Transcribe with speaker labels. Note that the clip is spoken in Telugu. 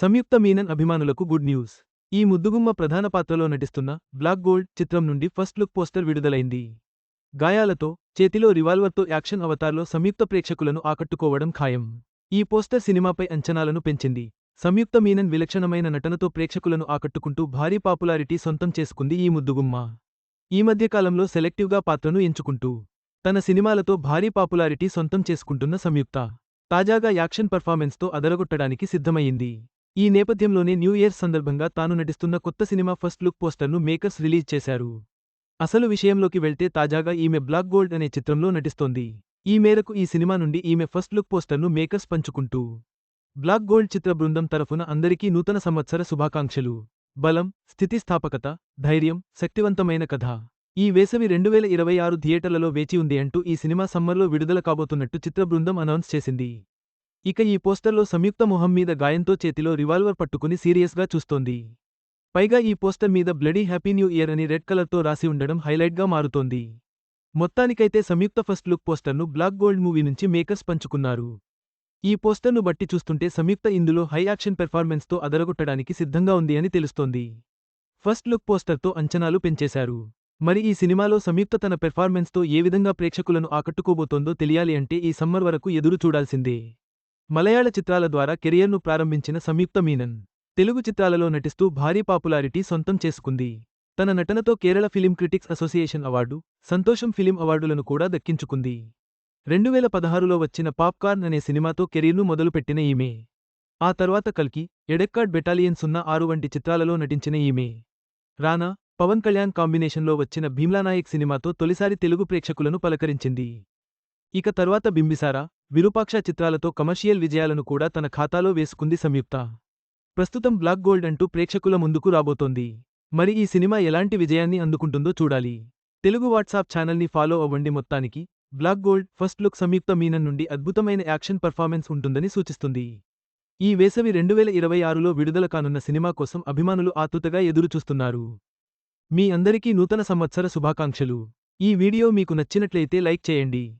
Speaker 1: సంయుక్త మీనన్ అభిమానులకు గుడ్ న్యూస్. ఈ ముద్దుగుమ్మ ప్రధాన పాత్రలో నటిస్తున్న బ్లాక్ గోల్డ్ చిత్రం నుండి ఫస్ట్ లుక్ పోస్టర్ విడుదలైంది. గాయాలతో చేతిలో రివాల్వర్తో యాక్షన్ అవతార్లో సంయుక్త ప్రేక్షకులను ఆకట్టుకోవడం ఖాయం. ఈ పోస్టర్ సినిమాపై అంచనాలను పెంచింది. సంయుక్త మీనన్ విలక్షణమైన నటనతో ప్రేక్షకులను ఆకట్టుకుంటూ భారీ పాపులారిటీ సొంతం చేసుకుంది ఈ ముద్దుగుమ్మ. ఈ మధ్యకాలంలో సెలెక్టివ్గా పాత్రను ఎంచుకుంటూ తన సినిమాలతో భారీ పాపులారిటీ సొంతం చేసుకుంటున్న సంయుక్త. తాజాగా యాక్షన్ పర్ఫార్మెన్స్తో అదరగొట్టడానికి సిద్ధమయ్యింది. ఈ నేపథ్యంలోనే న్యూ ఇయర్ సందర్భంగా తాను నటిస్తున్న కొత్త సినిమా ఫస్ట్ లుక్ పోస్టర్ను మేకర్స్ రిలీజ్ చేశారు. అసలు విషయంలోకి వెళ్తే తాజాగా ఈమె బ్లాక్ గోల్డ్ అనే చిత్రంలో నటిస్తోంది. ఈ మేరకు ఈ సినిమా నుండి ఈమె ఫస్ట్ లుక్ పోస్టర్ను మేకర్స్ పంచుకుంటూ బ్లాక్ గోల్డ్ చిత్ర బృందం తరఫున అందరికీ నూతన సంవత్సర శుభాకాంక్షలు. బలం స్థితిస్థాపకత ధైర్యం శక్తివంతమైన కథ. ఈ వేసవి రెండువేల ఇరవై ఆరు థియేటర్లలో వేచి ఉంది అంటూ ఈ సినిమా సమ్మర్లో విడుదల కాబోతున్నట్టు చిత్ర బృందం అనౌన్స్ చేసింది. ఇక ఈ పోస్టర్లో సంయుక్త మొహం మీద గాయంతో చేతిలో రివాల్వర్ పట్టుకుని సీరియస్గా చూస్తోంది. పైగా ఈ పోస్టర్ మీద బ్లడీ హ్యాపీ న్యూ ఇయర్ అని రెడ్ కలర్తో రాసి ఉండడం హైలైట్గా మారుతోంది. మొత్తానికైతే సంయుక్త ఫస్ట్ లుక్ పోస్టర్ను బ్లాక్ గోల్డ్ మూవీ నుంచి మేకర్స్ పంచుకున్నారు. ఈ పోస్టర్ను బట్టి చూస్తుంటే సంయుక్త ఇందులో హై యాక్షన్ పెర్ఫార్మెన్స్తో అదరగొట్టడానికి సిద్ధంగా ఉంది అని తెలుస్తోంది. ఫస్ట్ లుక్ పోస్టర్తో అంచనాలు పెంచేశారు. మరి ఈ సినిమాలో సంయుక్త తన పెర్ఫార్మెన్స్తో ఏ విధంగా ప్రేక్షకులను ఆకట్టుకోబోతోందో తెలియాలి అంటే ఈ సమ్మర్ వరకు ఎదురు చూడాల్సిందే. మలయాళ చిత్రాల ద్వారా కెరియర్ను ప్రారంభించిన సంయుక్త మీనన్ తెలుగు చిత్రాలలో నటిస్తూ భారీ పాపులారిటీ సొంతం చేసుకుంది. తన నటనతో Kerala film critics association award సంతోషం ఫిలిం అవార్డులను కూడా దక్కించుకుంది. రెండువేల పదహారులో వచ్చిన పాప్కార్న్ అనే సినిమాతో కెరీర్ను మొదలుపెట్టిన ఈమె. ఆ తర్వాత కల్కి ఎడెక్కాడ్ బెటాలియన్ సున్నా ఆరు వంటి చిత్రాలలో నటించిన ఈమె. రానా పవన్ కళ్యాణ్ కాంబినేషన్లో వచ్చిన భీమ్లానాయక్ సినిమాతో తొలిసారి తెలుగు ప్రేక్షకులను పలకరించింది. ఇక తర్వాత బింబిసారా విరూపాక్ష చిత్రాలతో కమర్షియల్ విజయాలను కూడా తన ఖాతాలో వేసుకుంది సంయుక్త. ప్రస్తుతం బ్లాక్ గోల్డ్ అంటూ ప్రేక్షకుల ముందుకు రాబోతోంది. మరి ఈ సినిమా ఎలాంటి విజయాన్ని అందుకుంటుందో చూడాలి. తెలుగు వాట్సాప్ ఛానల్ని ఫాలో అవ్వండి మొత్తానికి. Black gold first look Samyuktha Menon నుండి అద్భుతమైన యాక్షన్ పర్ఫార్మెన్స్ ఉంటుందని సూచిస్తుంది. ఈ వేసవి రెండువేల ఇరవై ఆరులో విడుదల కానున్న సినిమా కోసం అభిమానులు ఆతృతగా ఎదురుచూస్తున్నారు. మీ అందరికీ నూతన సంవత్సర శుభాకాంక్షలు. ఈ వీడియో మీకు నచ్చినట్లయితే లైక్ చేయండి.